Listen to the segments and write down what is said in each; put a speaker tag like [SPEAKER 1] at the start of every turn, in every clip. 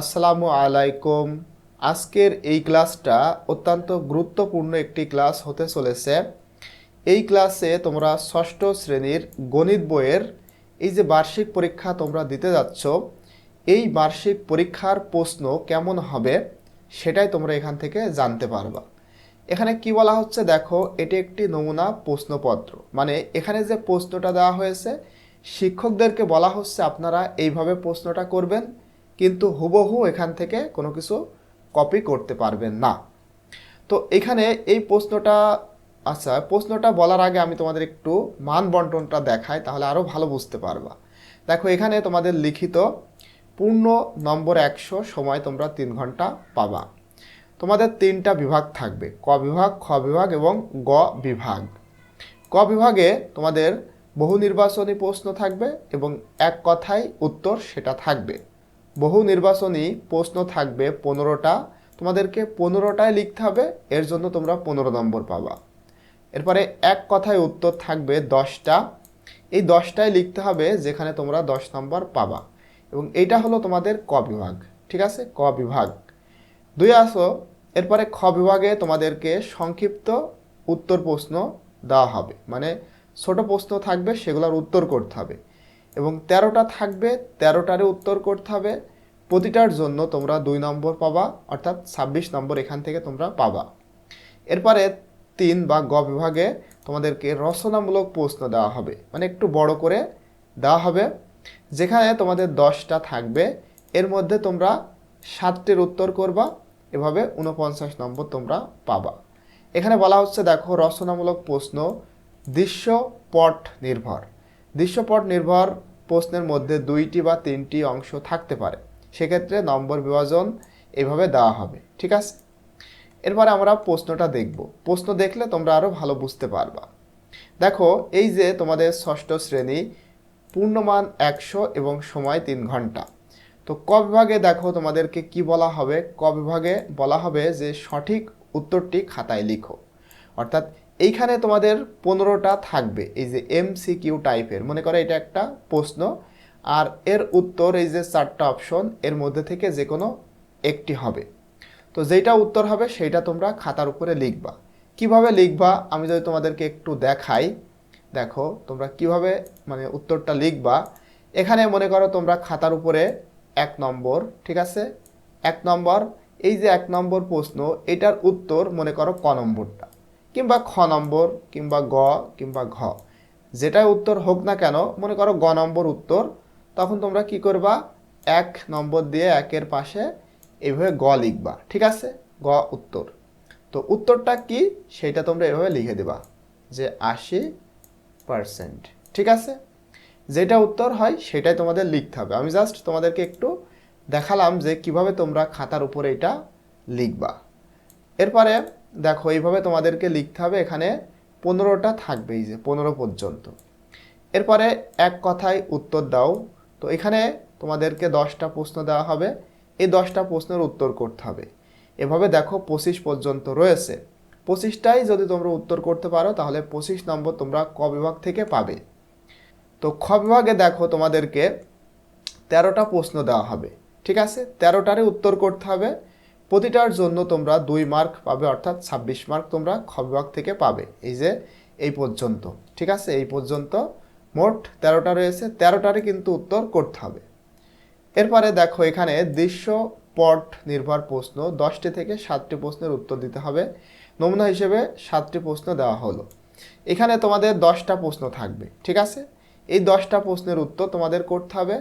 [SPEAKER 1] আসসালামু আলাইকুম। আজকের এই ক্লাসটা অত্যন্ত গুরুত্বপূর্ণ একটি ক্লাস হতে চলেছে। এই ক্লাসে তোমরা ষষ্ঠ শ্রেণির গণিত বইয়ের এই যে বার্ষিক পরীক্ষা তোমরা দিতে যাচ্ছ, এই বার্ষিক পরীক্ষার প্রশ্ন কেমন হবে সেটাই তোমরা এখান থেকে জানতে পারবা। এখানে কি বলা হচ্ছে দেখো, এটি একটি নমুনা প্রশ্নপত্র। মানে এখানে যে প্রশ্নটা দেওয়া হয়েছে, শিক্ষকদেরকে বলা হচ্ছে আপনারা এইভাবে প্রশ্নটা করবেন। কিন্তু হুবহু এখান থেকে কোনো কিছু কপি করতে পারবেন না। তো এখানে এই প্রশ্নটা আচ্ছা প্রশ্নটা বলার আগে আমি তোমাদের একটু মান বন্টনটা দেখাই, তাহলে আরও ভালো বুঝতে পারবা। দেখো, এখানে তোমাদের লিখিত পূর্ণ নম্বর একশো সময় তোমরা তিন ঘণ্টা পাবা। তোমাদের তিনটা বিভাগ থাকবে, ক বিভাগ, খ বিভাগ এবং গ বিভাগ। ক বিভাগে তোমাদের বহু নির্বাচনী প্রশ্ন থাকবে এবং এক কথায় উত্তর সেটা থাকবে। বহু নির্বাচনী প্রশ্ন থাকবে পনেরোটা। তোমাদেরকে পনেরোটায় লিখতে হবে, এর জন্য তোমরা পনেরো নম্বর পাবা। এরপরে এক কথায় উত্তর থাকবে দশটা। এই দশটায় লিখতে হবে যেখানে তোমরা দশ নম্বর পাবা। এবং এইটা হলো তোমাদের ক বিভাগ, ঠিক আছে? ক বিভাগ। দুই আসো, এরপরে খ বিভাগে তোমাদেরকে সংক্ষিপ্ত উত্তর প্রশ্ন দেওয়া হবে। মানে ছোট প্রশ্ন থাকবে, সেগুলোর উত্তর করতে হবে। এবং তেরোটা থাকবে, তেরোটারে উত্তর করতে হবে। প্রতিটার জন্য তোমরা দুই নম্বর পাবা, অর্থাৎ ছাব্বিশ নম্বর এখান থেকে তোমরা পাবা। এরপরে তিন বা গ বিভাগে তোমাদেরকে রচনামূলক প্রশ্ন দেওয়া হবে। মানে একটু বড় করে দেওয়া হবে। যেখানে তোমাদের দশটা থাকবে। এর মধ্যে তোমরা সাতটির উত্তর করবা। এভাবে উনপঞ্চাশ নম্বর তোমরা পাবা। এখানে বলা হচ্ছে, দেখো, রচনামূলক প্রশ্ন দৃশ্যপট নির্ভর। দৃশ্যপট নির্ভর প্রশ্নের মধ্যে দুইটি বা তিনটি অংশ থাকতে পারে। সেক্ষেত্রে নম্বর বিভাজন এভাবে দেওয়া হবে, ঠিক আছে? এরপরে আমরা প্রশ্নটা দেখব। প্রশ্ন দেখলে তোমরা আরও ভালো বুঝতে পারবা। দেখো, এই যে তোমাদের ষষ্ঠ শ্রেণি, পূর্ণমান একশো এবং সময় তিন ঘণ্টা। তো ক বিভাগে দেখো তোমাদেরকে কি বলা হবে? ক বিভাগে বলা হবে যে সঠিক উত্তরটি খাতায় লিখো। অর্থাৎ এইখানে তোমাদের পনেরোটা থাকবে, এই যে এমসিকিউ টাইপের মনে করো এটা একটা প্রশ্ন। আর এর উত্তর এই যে চারটা অপশন এর মধ্যে থেকে যে কোনো একটি হবে। তো যেটা উত্তর হবে, সেইটা তোমরা খাতার উপরে লিখবা। কীভাবে লিখবা? আমি যদি তোমাদেরকে একটু দেখাই। দেখো, তোমরা কীভাবে মানে উত্তরটা লিখবা। এখানে মনে করো তোমরা খাতার উপরে এক নম্বর, ঠিক আছে? এক নম্বর, এই যে এক নম্বর প্রশ্ন, এটার উত্তর মনে করো ক নম্বরটা। কিংবা খ নম্বর, কিংবা গ, কিংবা ঘ। যেটা উত্তর হোক না কেন, মনে করো গ নম্বর উত্তর, তখন তোমরা কি করবা? এক নম্বর দিয়ে একের পাশে এভাবে গ লিখবা, ঠিক আছে? গ উত্তর। তো উত্তরটা কি? সেটা তোমরা এভাবে লিখে দিবা যে আশি পার্সেন্ট, ঠিক আছে? যেটা উত্তর হয় সেটাই তোমাদের লিখতে হবে। আমি জাস্ট তোমাদেরকে একটু দেখালাম যে কীভাবে তোমরা খাতার উপরে এটা লিখবা। এরপরে দেখো, এইভাবে তোমাদেরকে লিখতে হবে, এখানে পনেরোটা থাকবে, এই যে পনেরো পর্যন্ত। এরপরে এক কথায় উত্তর দাও। তো এখানে তোমাদেরকে দশটা প্রশ্ন দেওয়া হবে। এই দশটা প্রশ্নের উত্তর করতে হবে। এভাবে দেখো, পঁচিশ পর্যন্ত রয়েছে। পঁচিশটাই যদি তোমরা উত্তর করতে পারো, তাহলে পঁচিশ নম্বর তোমরা ক বিভাগ থেকে পাবে। তো খ বিভাগে দেখো, তোমাদেরকে তেরোটা প্রশ্ন দেওয়া হবে। ঠিক আছে? তেরোটারে উত্তর করতে হবে। প্রতিটার জন্য তোমরা দুই মার্ক পাবে, অর্থাৎ ছাব্বিশ মার্ক তোমরা খ বিভাগ থেকে পাবে। এই যে, এই পর্যন্ত, ঠিক আছে? এই পর্যন্ত মোট তেরোটা রয়েছে। তেরোটারে কিন্তু উত্তর করতে হবে। এরপরে দেখো, এখানে দৃশ্য পট নির্ভর প্রশ্ন, দশটি থেকে সাতটি প্রশ্নের উত্তর দিতে হবে। নমুনা হিসেবে সাতটি প্রশ্ন দেওয়া হলো। এখানে তোমাদের দশটা প্রশ্ন থাকবে, ঠিক আছে? এই দশটা প্রশ্নের উত্তর তোমাদের করতে হবে।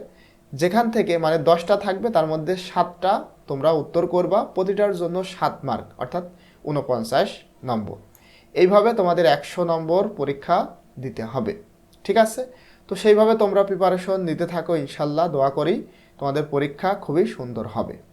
[SPEAKER 1] যেখান থেকে মানে দশটা থাকবে, তার মধ্যে সাতটা তোমরা উত্তর করবা। প্রতিটার জন্য সাত মার্ক, অর্থাৎ উনপঞ্চাশ নম্বর। এইভাবে তোমাদের একশো নম্বর পরীক্ষা দিতে হবে। ঠিক আছে? তো সেইভাবে তোমরা প্রিপারেশন নিতে থাকো, ইনশাল্লাহ, দোয়া করি। তোমাদের পরীক্ষা খুবই সুন্দর হবে।